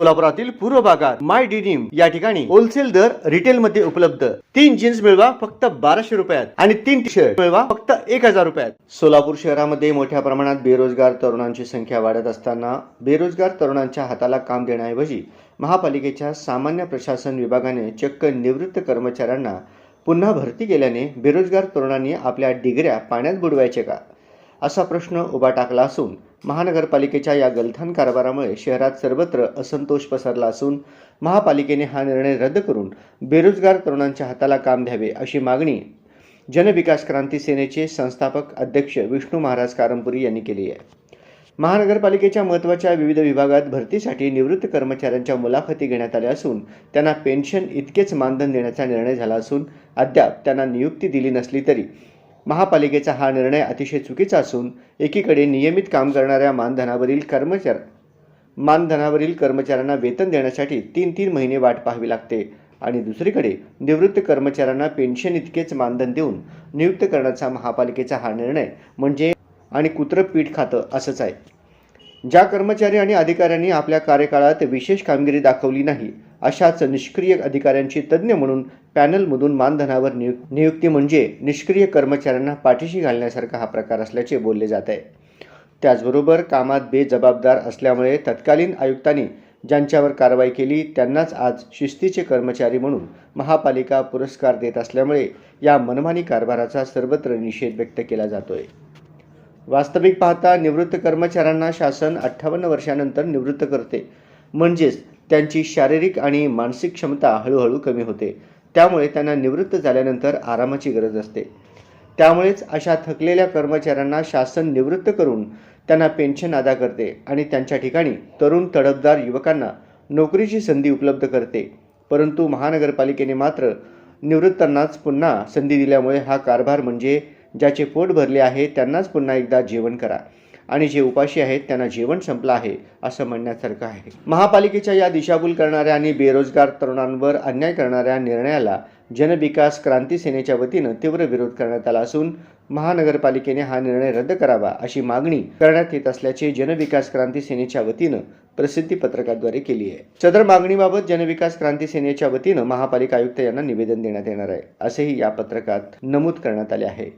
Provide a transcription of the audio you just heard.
सोलापुरातील पूर्व भागात माय डिनिम या ठिकाणी होलसेल दर रिटेल मध्ये उपलब्ध. तीन जीन्स मिळवा फक्त बाराशे रुपयात आणि तीन टी शर्ट मिळवा फक्त एक हजार रुपयात. सोलापूर शहरामध्ये मोठ्या प्रमाणात बेरोजगार तरुणांची संख्या वाढत असताना बेरोजगार तरुणांच्या हाताला काम देण्याऐवजी महापालिकेच्या सामान्य प्रशासन विभागाने चक्क निवृत्त कर्मचाऱ्यांना पुन्हा भरती केल्याने बेरोजगार तरुणांनी आपल्या डिग्र्या पाण्यात बुडवायचे का? असा प्रश्न उभा टाकला असून महानगरपालिकेच्या या गलथान कारभारामुळे शहरात सर्वत्र असंतोष पसरला असून महापालिकेने हा निर्णय रद्द करून बेरोजगार तरुणांच्या हाताला काम द्यावे अशी मागणी जनविकास क्रांती सेनेचे संस्थापक अध्यक्ष विष्णू महाराज कारंपुरी यांनी केली आहे. महानगरपालिकेच्या महत्त्वाच्या विविध विभागात भरतीसाठी निवृत्त कर्मचाऱ्यांच्या मुलाखती घेण्यात आल्या असून त्यांना पेन्शन इतकेच मानधन देण्याचा निर्णय झाला असून अद्याप त्यांना नियुक्ती दिली नसली तरी महापालिकेचा हा निर्णय अतिशय चुकीचा असून एकीकडे नियमित काम करणाऱ्या मानधनावरील कर्मचार मानधनावरील कर्मचाऱ्यांना वेतन देण्यासाठी तीन तीन महिने वाट पाहावी लागते आणि दुसरीकडे निवृत्त कर्मचाऱ्यांना पेन्शन इतकेच मानधन देऊन नियुक्त करण्याचा महापालिकेचा हा निर्णय म्हणजे आणि कुत्रं पीठ खातं असंच आहे. ज्या कर्मचारी आणि अधिकाऱ्यांनी आपल्या कार्यकाळात विशेष कामगिरी दाखवली नाही अशाच निष्क्रिय अधिकाऱ्यांची तज्ज्ञ म्हणून पॅनलमधून मानधनावर नियुक नियुक्ती म्हणजे निष्क्रिय कर्मचाऱ्यांना पाठीशी घालण्यासारखा हा प्रकार असल्याचे बोलले जात आहे. त्याचबरोबर कामात बेजबाबदार असल्यामुळे तत्कालीन आयुक्तांनी ज्यांच्यावर कारवाई केली त्यांनाच आज शिस्तीचे कर्मचारी म्हणून महापालिका पुरस्कार देत असल्यामुळे या मनमानी कारभाराचा सर्वत्र निषेध व्यक्त केला जातोय. वास्तविक पाहता निवृत्त कर्मचाऱ्यांना शासन अठ्ठावन्न वर्षानंतर निवृत्त करते. म्हणजेच त्यांची शारीरिक आणि मानसिक क्षमता हळूहळू कमी होते. त्यामुळे त्यांना निवृत्त झाल्यानंतर आरामाची गरज असते. त्यामुळेच अशा थकलेल्या कर्मचाऱ्यांना शासन निवृत्त करून त्यांना पेन्शन अदा करते आणि त्यांच्या ठिकाणी तरुण तडफदार युवकांना नोकरीची संधी उपलब्ध करते. परंतु महानगरपालिकेने मात्र निवृत्तांनाच पुन्हा संधी दिल्यामुळे हा कारभार म्हणजे ज्याचे पोट भरले आहे त्यांनाच पुन्हा एकदा जेवण करा. आणि जे उपाशी आहेत त्यांना जेवण संपलं आहे असं म्हणण्यासारखं आहे. महापालिकेच्या या दिशाभूल करणाऱ्या आणि बेरोजगार तरुणांवर अन्याय करणाऱ्या निर्णयाला जनविकास क्रांती सेनेच्या वतीनं तीव्र विरोध करण्यात आला असून महानगरपालिकेने हा निर्णय रद्द करावा अशी मागणी करण्यात येत असल्याचे जनविकास क्रांती सेनेच्या वतीनं प्रसिद्धी पत्रकाद्वारे केली आहे. सदर मागणीबाबत जनविकास क्रांती सेनेच्या वतीनं महापालिका आयुक्त यांना निवेदन देण्यात येणार आहे असेही या पत्रकात नमूद करण्यात आले आहे.